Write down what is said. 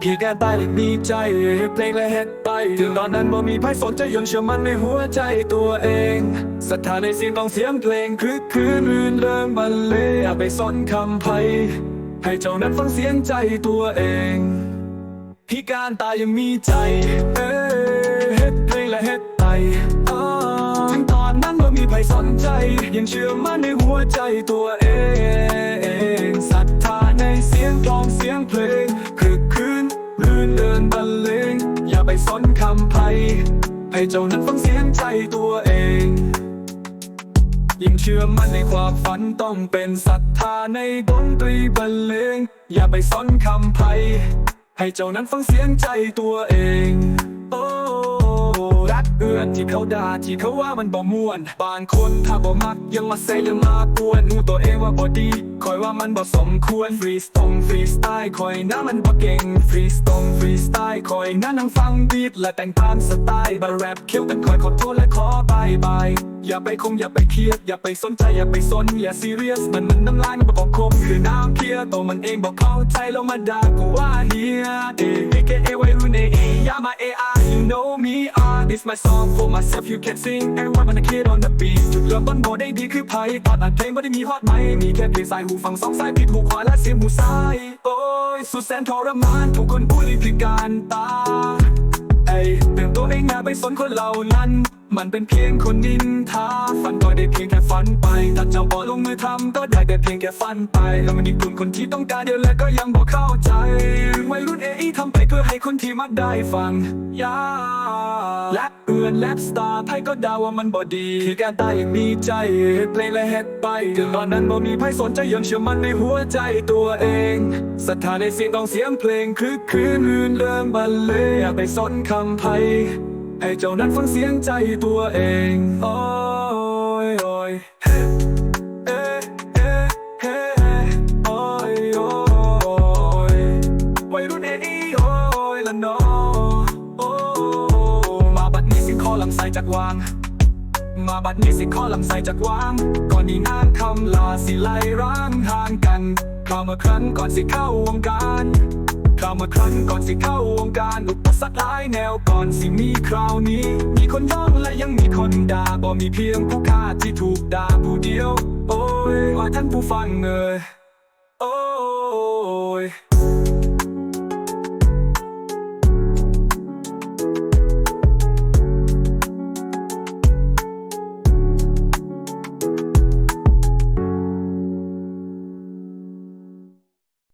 เพียงแค่ตายและมีใจเพลงและเฮ็ดไปถึงตอนนั้นบ่มีไพ่สนใจยังเชื่อมันในหัวใจตัวเองศรัทธาในเสียงของเสียงเพลงคลึกคืนรื่นเริงบรรเลงอย่าไปสนคำไพ่ให้เจ้านั้นฟังเสียงใจตัวเองพิการตายยังมีใจเอ้เฮ็ดเพลงและเฮ็ดไปถึงตอนนั้นบ่มีใครสนใจ ยังเชื่อมันในหัวใจตัวเองศรัทธาในเสียงกลองเสียงเพลงืนเดินบรรเลงอย่าไปสนคำไพ่ให้เจ้านั้นฟังเสียงใจตัวเอง ยิ่งเชื่อมั่นในความฝันต้องเป็นศรัทธาในดนตรีบรรเลงอย่าไปสนคำไพ่ให้เจ้านั้นฟังเสียงใจตัวเอง เอื้อนที่เขาด่าที่เขาว่ามันบ่ม่วน บางคนถ้าบ่มักยังมาเซหรือมากวนหูตัวเองว่าบ่ดีคอยว่ามันบ่สมควรฟรีสตงฟรีสไตล์คอยน่ามันบ่เก่งฟรีสตงฟรีสไตล์คอยน่านั่งฟังบีทและแต่งตามสไตล์บาแรปคิวกันคอยขอโทษและขอบายบายอย่าไปคงอย่าไปเครียด อย่าไปสนใจอย่าไปสนอย่าซีเรียสมันมันน้ำลายมันบอกคมคือน้ำเพียตัวมันเองบอกเข้าใจแล้วมาด่ากูว่าเฮียเอเ this my song for myself you can sing everyone wanna kid on the beat จุดเริ่มต้นบ่ได้ดีคือไพ่ตอนอัดเพลงบ่ได้มีฮอตไหมมีแค่เพลงสายหูฟังสองสายผิดหูขวาและเสียงหูซ้ายโอ้ยสุดแสนทรมานทุกคนบุรีพิการตาเอ้ยเตือนตัวเองอย่าไปสนคนเหล่านั้น มันเป็นเพียงคนนินทาฝันก็ได้เพียงแค่ฝันไปถ้าเจ้าบอกลงมือทำก็ได้แต่เพียงแค่ฝันไปแล้วมันมีกลุ่มคนที่ต้องการเดียวและก็ยังบอกเข้าใจวัยรุ่นเอไอทำ ให้คนที่มักได้ฟังยาและเอื่อนแลปสตาร์ไทยก็ดาว่ามันบ่ดีที่การตายยังมีใจเพลงและเฮ็ดไปถึงตอนนั้นบ่มีไพ่สนใจยังเชื่อมันในหัวใจตัวเองศรัทธาในเสียงของเสียงเพลงคลึกคืนรื่นเริงบรรเลงอย่าไปสนคำไพ่ให้เจ้านั้นฟังเสียงใจตัวเองโอ้ำไส้จากวาง มาบัดนี้สิขอลำไส้จากวาง ก่อนนี้นานคำลาสิไล่ร้างห่างกันคราวเมื่อครั้งก่อนสิเข้าวงการคราวเมื่อครั้งก่อนสิเข้าวงการอุปสรรคหลายแนวก่อนสิมีคราวนี้ มีคนร้องและยังมีคนด่าบ่มีเพียงผู้ฆ่าที่ถูกด่าผู้เดียว โอ้ยว่าท่านผู้ฟังเอ่ยโอ้ย